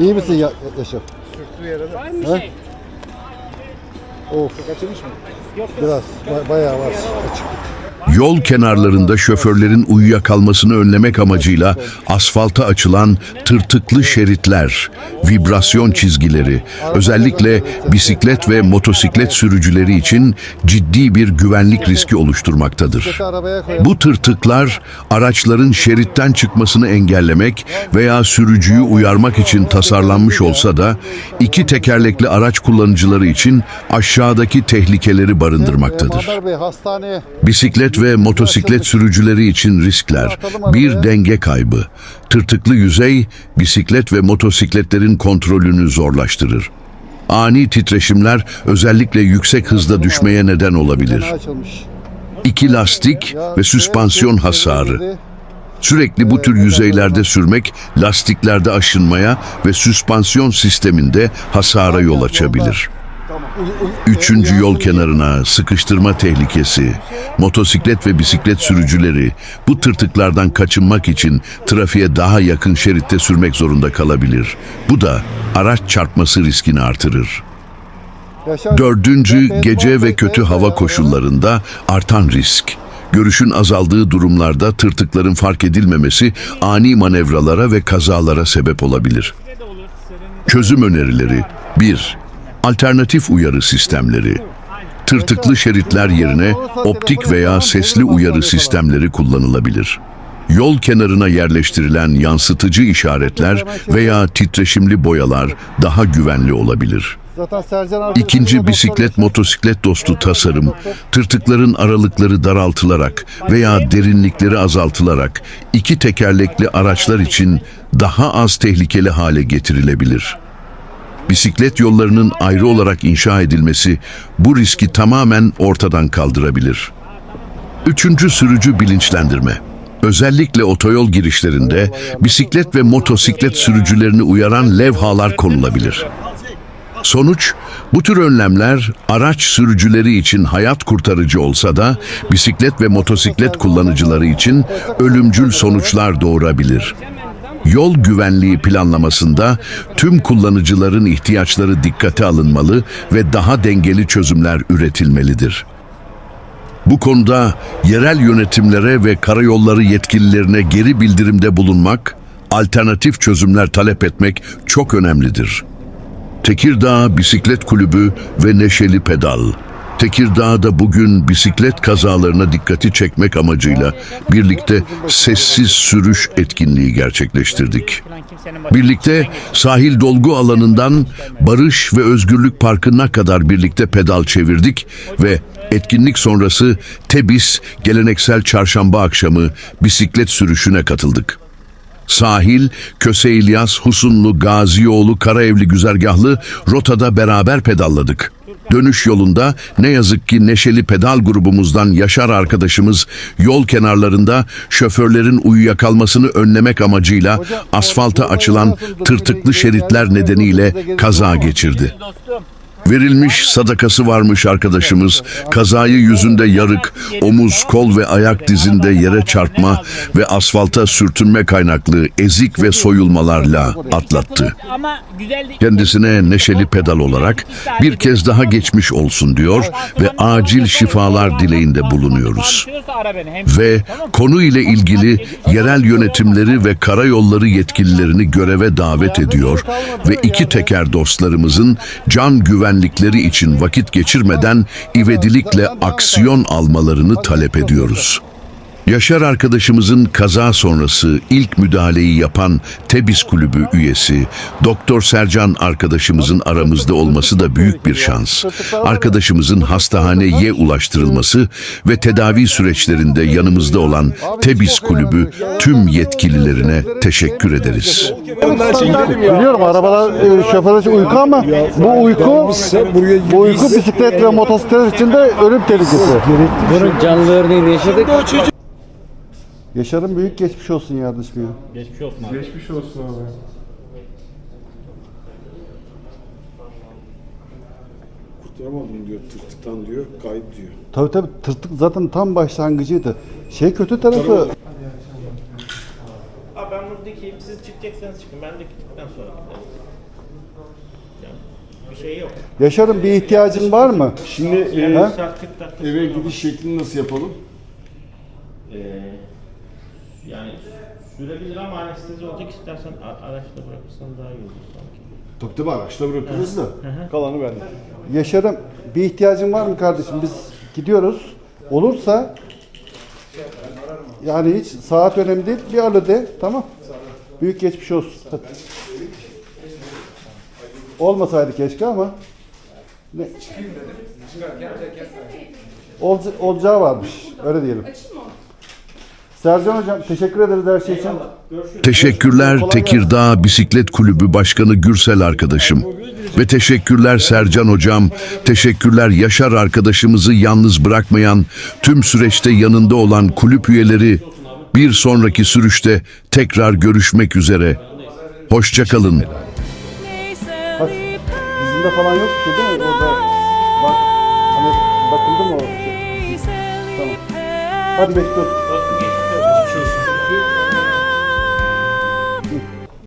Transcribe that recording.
İyi misin ya Yaşar? Var mı He? şey? Of. Biraz ba- bayağı var açık. Yol kenarlarında şoförlerin uyuyakalmasını önlemek amacıyla asfalta açılan tırtıklı şeritler, vibrasyon çizgileri, özellikle bisiklet ve motosiklet sürücüleri için ciddi bir güvenlik riski oluşturmaktadır. Bu tırtıklar araçların şeritten çıkmasını engellemek veya sürücüyü uyarmak için tasarlanmış olsa da iki tekerlekli araç kullanıcıları için aşağıdaki tehlikeleri barındırmaktadır. Hastaneye Bisiklet ve motosiklet sürücüleri için riskler. Bir denge kaybı. Tırtıklı yüzey bisiklet ve motosikletlerin kontrolünü zorlaştırır. Ani titreşimler özellikle yüksek hızda düşmeye neden olabilir. İki lastik ve süspansiyon hasarı. Sürekli bu tür yüzeylerde sürmek lastiklerde aşınmaya ve süspansiyon sisteminde hasara yol açabilir. Üçüncü yol kenarına sıkıştırma tehlikesi. Motosiklet ve bisiklet sürücüleri bu tırtıklardan kaçınmak için trafiğe daha yakın şeritte sürmek zorunda kalabilir. Bu da araç çarpması riskini artırır. Dördüncü gece ve kötü hava koşullarında artan risk. Görüşün azaldığı durumlarda tırtıkların fark edilmemesi ani manevralara ve kazalara sebep olabilir. Çözüm önerileri 1. Alternatif uyarı sistemleri. Tırtıklı şeritler yerine optik veya sesli uyarı sistemleri kullanılabilir. Yol kenarına yerleştirilen yansıtıcı işaretler veya titreşimli boyalar daha güvenli olabilir. İkinci bisiklet motosiklet dostu tasarım, tırtıkların aralıkları daraltılarak veya derinlikleri azaltılarak iki tekerlekli araçlar için daha az tehlikeli hale getirilebilir. Bisiklet yollarının ayrı olarak inşa edilmesi bu riski tamamen ortadan kaldırabilir. Üçüncü sürücü bilinçlendirme. Özellikle otoyol girişlerinde bisiklet ve motosiklet sürücülerini uyaran levhalar konulabilir. Sonuç, bu tür önlemler araç sürücüleri için hayat kurtarıcı olsa da bisiklet ve motosiklet kullanıcıları için ölümcül sonuçlar doğurabilir. Yol güvenliği planlamasında tüm kullanıcıların ihtiyaçları dikkate alınmalı ve daha dengeli çözümler üretilmelidir. Bu konuda yerel yönetimlere ve karayolları yetkililerine geri bildirimde bulunmak, alternatif çözümler talep etmek çok önemlidir. Tekirdağ Bisiklet Kulübü ve Neşeli Pedal. Tekirdağ'da bugün bisiklet kazalarına dikkati çekmek amacıyla birlikte sessiz sürüş etkinliği gerçekleştirdik. Birlikte sahil dolgu alanından Barış ve Özgürlük Parkı'na kadar birlikte pedal çevirdik ve etkinlik sonrası Tebis geleneksel çarşamba akşamı bisiklet sürüşüne katıldık. Sahil, Köse İlyas, Husunlu, Gazioğlu, Karaevli güzergahlı rotada beraber pedalladık. Dönüş yolunda ne yazık ki neşeli pedal grubumuzdan Yaşar arkadaşımız yol kenarlarında şoförlerin uyuyakalmasını önlemek amacıyla asfalta açılan tırtıklı şeritler nedeniyle kaza geçirdi. Verilmiş sadakası varmış arkadaşımız. Kazayı yüzünde yarık, omuz, kol ve ayak dizinde yere çarpma ve asfalta sürtünme kaynaklı ezik ve soyulmalarla atlattı. Kendisine neşeli pedal olarak bir kez daha geçmiş olsun diyor ve acil şifalar dileğinde bulunuyoruz. Ve konu ile ilgili yerel yönetimleri ve karayolları yetkililerini göreve davet ediyor ve iki teker dostlarımızın can güvenlikleri için vakit geçirmeden ivedilikle aksiyon almalarını talep ediyoruz. Yaşar arkadaşımızın kaza sonrası ilk müdahaleyi yapan Tebis Kulübü üyesi Doktor Sercan arkadaşımızın aramızda olması da büyük bir şans. Arkadaşımızın hastaneye ulaştırılması ve tedavi süreçlerinde yanımızda olan Tebis Kulübü tüm yetkililerine teşekkür ederiz. Biliyorum arabalar e, şoför için uyku ama bu uyku bu uyku bisiklet ve motosiklet için de ölüm tehlikesi. Bunun canlı örneğini yaşadık. Yaşar'ın büyük geçmiş olsun yardımcı. Geçmiş olsun abi. Geçmiş olsun abi. Tutturamadım diyor. Tırtıktan diyor. Kayıp diyor. Tabii tabii tırtık zaten tam başlangıcıydı. Şey kötü tarafı Abi ben buradaki siz çıkacaksanız çıkın. Ben de gittikten sonra giderim. Yani bir şey yok. Yaşar'ın bir ihtiyacın var mı? Şimdi e, Yani Ha? saat 40 dakika eve sonra- gidiş şeklini nasıl yapalım? Yani sürebilir ama anestezi olacak istersen a- araçla bırakırsan daha iyi olur sanki. Tabii tabii araçla bırakırız da. Kalanı bende. Yaşar'ım bir ihtiyacın var mı kardeşim? Biz gidiyoruz. Olursa yani hiç saat önemli değil. Bir alo de. Tamam. Büyük geçmiş olsun. Hadi. Olmasaydı keşke ama. Ne? Olca, olacağı varmış. Öyle diyelim. Sercan Hocam teşekkür ederiz her şey için. Teşekkürler Tekirdağ Bisiklet Kulübü Başkanı Gürsel arkadaşım. Ve teşekkürler Sercan hocam, teşekkürler Yaşar arkadaşımızı yalnız bırakmayan, tüm süreçte yanında olan kulüp üyeleri. Bir sonraki sürüşte tekrar görüşmek üzere. Hoşçakalın. Bak dizinde falan yok bir şey değil mi? Orada bak hani bakıldı mı o şey? Tamam. Hadi bekliyoruz. Thank you.